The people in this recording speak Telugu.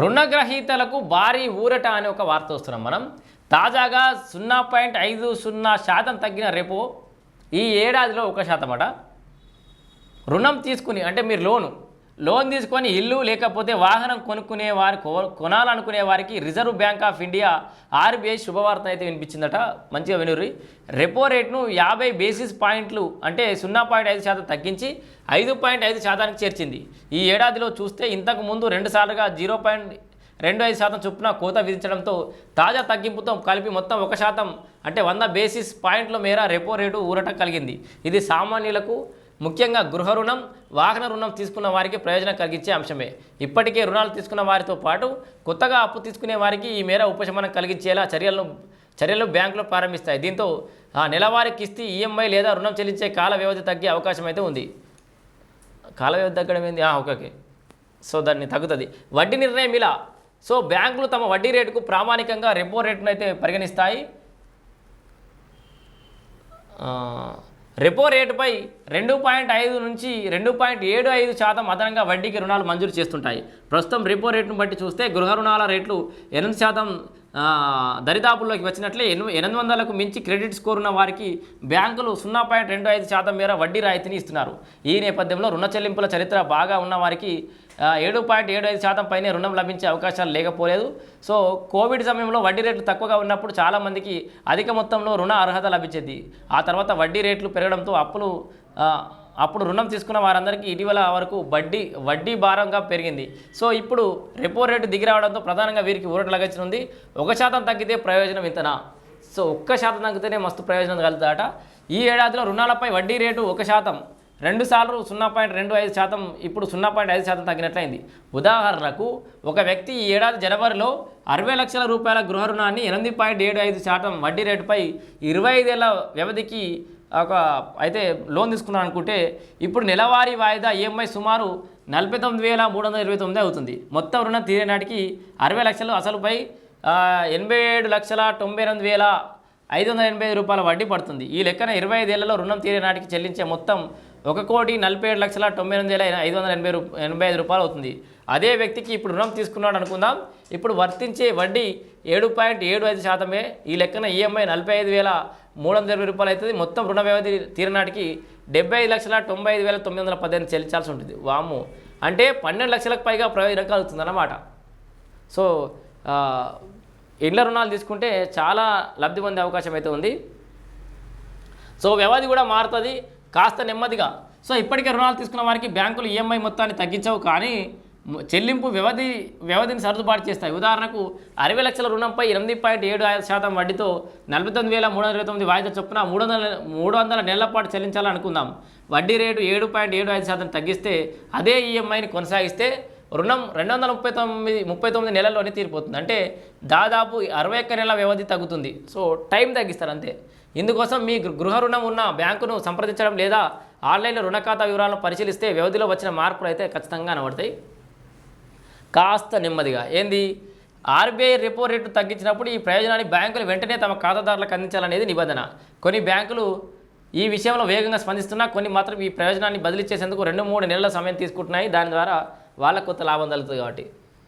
రుణగ్రహీతలకు భారీ ఊరట అనే ఒక వార్త వస్తున్నాం మనం. తాజాగా సున్నా పాయింట్ ఐదు సున్నా శాతం తగ్గిన రేపు ఈ ఏడాదిలో ఒక శాతం అట. రుణం తీసుకుని అంటే మీరు లోను లోన్ తీసుకొని ఇల్లు లేకపోతే వాహనం కొనుక్కునే వారి కొనాలనుకునే వారికి reserve bank of India RBI శుభవార్త అయితే వినిపించిందట. మంచిగా వినుర్రి. రెపో రేట్ను యాభై బేసిస్ పాయింట్లు అంటే సున్నా పాయింట్ ఐదు శాతం తగ్గించి ఐదు పాయింట్ ఐదు శాతానికి చేర్చింది. ఈ ఏడాదిలో చూస్తే ఇంతకు ముందు రెండు సార్లుగా జీరో పాయింట్ రెండు ఐదు శాతం చొప్పున కోత విధించడంతో తాజా తగ్గింపుతో కలిపి మొత్తం ఒక శాతం అంటే వంద బేసిస్ పాయింట్ల మేర రెపో రేటు ఊరట కలిగింది. ఇది సామాన్యులకు ముఖ్యంగా గృహ రుణం వాహన రుణం తీసుకున్న వారికి ప్రయోజనం కలిగించే అంశమే. ఇప్పటికే రుణాలు తీసుకున్న వారితో పాటు కొత్తగా అప్పు తీసుకునే వారికి ఈ మేర ఉపశమనం కలిగించేలా చర్యలను చర్యలు బ్యాంకులు ప్రారంభిస్తాయి. దీంతో ఆ నెలవారీ కిస్తీ ఈఎంఐ లేదా రుణం చెల్లించే కాల వ్యవధి తగ్గే అవకాశం అయితే ఉంది. కాల వ్యవధి తగ్గడం ఏంది? Okay okay. సో దాన్ని తగ్గుతుంది. వడ్డీ నిర్ణయం ఇలా. సో బ్యాంకులు తమ వడ్డీ రేటుకు ప్రామాణికంగా రెపో రేటును అయితే పరిగణిస్తాయి రెపో రేటుపై రెండు పాయింట్ ఐదు నుంచి రెండు పాయింట్ ఏడు ఐదు శాతం అదనంగా వడ్డీకి రుణాలు మంజూరు చేస్తుంటాయి. ప్రస్తుతం రెపో రేటును బట్టి చూస్తే గృహ రుణాల రేట్లు ఎనిమిది శాతం దరిదాపుల్లోకి వచ్చినట్లే ఎనిమిది వందలకు మించి క్రెడిట్ స్కోర్ ఉన్న వారికి బ్యాంకులు సున్నా పాయింట్ రెండు ఐదు శాతం మేర వడ్డీ రాయితీని ఇస్తున్నారు. ఈ నేపథ్యంలో రుణ చెల్లింపుల చరిత్ర బాగా ఉన్న వారికి ఏడు పాయింట్ ఏడు ఐదు శాతం పైనే రుణం లభించే అవకాశాలు లేకపోలేదు. సో కోవిడ్ సమయంలో వడ్డీ రేట్లు తక్కువగా ఉన్నప్పుడు చాలామందికి అధిక మొత్తంలో రుణ అర్హత లభించేది. ఆ తర్వాత వడ్డీ రేట్లు పెరగడంతో అప్పులు అప్పుడు రుణం తీసుకున్న వారందరికీ ఇటీవల వరకు వడ్డీ వడ్డీ భారంగా పెరిగింది. సో ఇప్పుడు రెపో రేటు దిగి రావడంతో ప్రధానంగా వీరికి ఊరట లగచ్చనుంది ఒక శాతం తగ్గితే ప్రయోజనం ఇంతనా? సో ఒక్క శాతం తగ్గితేనే మస్తు ప్రయోజనం కలుగుతాట ఈ ఏడాదిలో రుణాలపై వడ్డీ రేటు ఒక శాతం రెండు సార్లు సున్నా పాయింట్ రెండు ఐదు శాతం ఇప్పుడు సున్నా పాయింట్ ఐదు శాతం తగ్గినట్లయింది. ఉదాహరణకు ఒక వ్యక్తి ఈ ఏడాది జనవరిలో అరవై లక్షల రూపాయల గృహ రుణాన్ని ఎనిమిది పాయింట్ ఏడు ఐదు శాతం వడ్డీ రేటుపై ఇరవై ఐదేళ్ళ వ్యవధికి ఒక అయితే లోన్ తీసుకున్నాను అనుకుంటే ఇప్పుడు నెలవారీ వాయిదా ఈఎంఐ సుమారు నలభై తొమ్మిది వేల మూడు వందల ఇరవై తొమ్మిది అవుతుంది. మొత్తం రుణం తీరే నాటికి అరవై లక్షలు అసలుపై ఎనభై ఏడు లక్షల తొంభై ఎనిమిది వేల ఐదు వందల ఎనభై ఐదు రూపాయల వడ్డీ పడుతుంది. ఈ లెక్కన ఇరవై ఐదేళ్ళలో రుణం తీరే నాటికి చెల్లించే మొత్తం ఒక కోటి నలభై ఏడు లక్షల తొంభై ఎనిమిది వేల ఐదు వందల ఎనభై రూ ఎనభై ఐదు రూపాయలు అవుతుంది. అదే వ్యక్తికి ఇప్పుడు రుణం తీసుకున్నాడు అనుకుందాం. ఇప్పుడు వర్తించే వడ్డీ ఏడు పాయింట్ ఏడు ఐదు శాతమే. ఈ లెక్కన ఈఎంఐ నలభై ఐదు వేల మూడు వందల ఇరవై రూపాయలు అవుతుంది. మొత్తం రుణ వ్యవధి తీరనాటికి డెబ్బై ఐదు లక్షల తొంభై ఐదు వేల తొమ్మిది వందల పద్దెనిమిది చెల్లించాల్సి ఉంటుంది. వాము అంటే పన్నెండు లక్షలకు పైగా ప్రయోజనం కలుగుతుంది అన్నమాట సో ఇండ్ల రుణాలు తీసుకుంటే చాలా లబ్ధి పొందే అవకాశం అయితే ఉంది. సో వ్యవధి కూడా మారుతుంది. కాస్త నెమ్మదిగా. సో ఇప్పటికే రుణాలు తీసుకున్న వారికి బ్యాంకులు ఈఎంఐ మొత్తాన్ని తగ్గించవు కానీ చెల్లింపు వ్యవధి వ్యవధిని సర్దుబాటు చేస్తాయి. ఉదాహరణకు అరవై లక్షల రుణంపై ఎనిమిది పాయింట్ ఏడు ఐదు శాతం వడ్డీతో నలభై తొమ్మిది వేల మూడు వందల ఇరవై తొమ్మిది వాయిదా చొప్పున మూడు వందల మూడు వందల నెలల పాటు చెల్లించాలనుకుందాం. వడ్డీ రేటు ఏడు పాయింట్ ఏడు ఐదు శాతం తగ్గిస్తే అదే ఈఎంఐని కొనసాగిస్తే రుణం రెండు వందల ముప్పై తొమ్మిది ముప్పై తొమ్మిది నెలల్లోనే తీరిపోతుంది. అంటే దాదాపు అరవై ఒక్క నెలల వ్యవధి తగ్గుతుంది. సో టైం తగ్గిస్తారు అంతే. ఇందుకోసం మీ గృహ రుణం ఉన్న బ్యాంకును సంప్రదించడం లేదా ఆన్లైన్లో రుణ ఖాతా వివరాలను పరిశీలిస్తే వ్యవధిలో వచ్చిన మార్పులు అయితే ఖచ్చితంగా కనబడతాయి. కాస్త నెమ్మదిగా. ఏంది? ఆర్బీఐ రెపో రేటు తగ్గించినప్పుడు ఈ ప్రయోజనాన్ని బ్యాంకులు వెంటనే తమ ఖాతాదారులకు అందించాలనేది నిబంధన. కొన్ని బ్యాంకులు ఈ విషయంలో వేగంగా స్పందిస్తున్నా కొన్ని మాత్రం ఈ ప్రయోజనాన్ని బదిలీ చేసేందుకు రెండు మూడు నెలల సమయం తీసుకుంటున్నాయి. దాని ద్వారా వాళ్ళకు కొత్త లాభం తగ్గుతుంది కాబట్టి.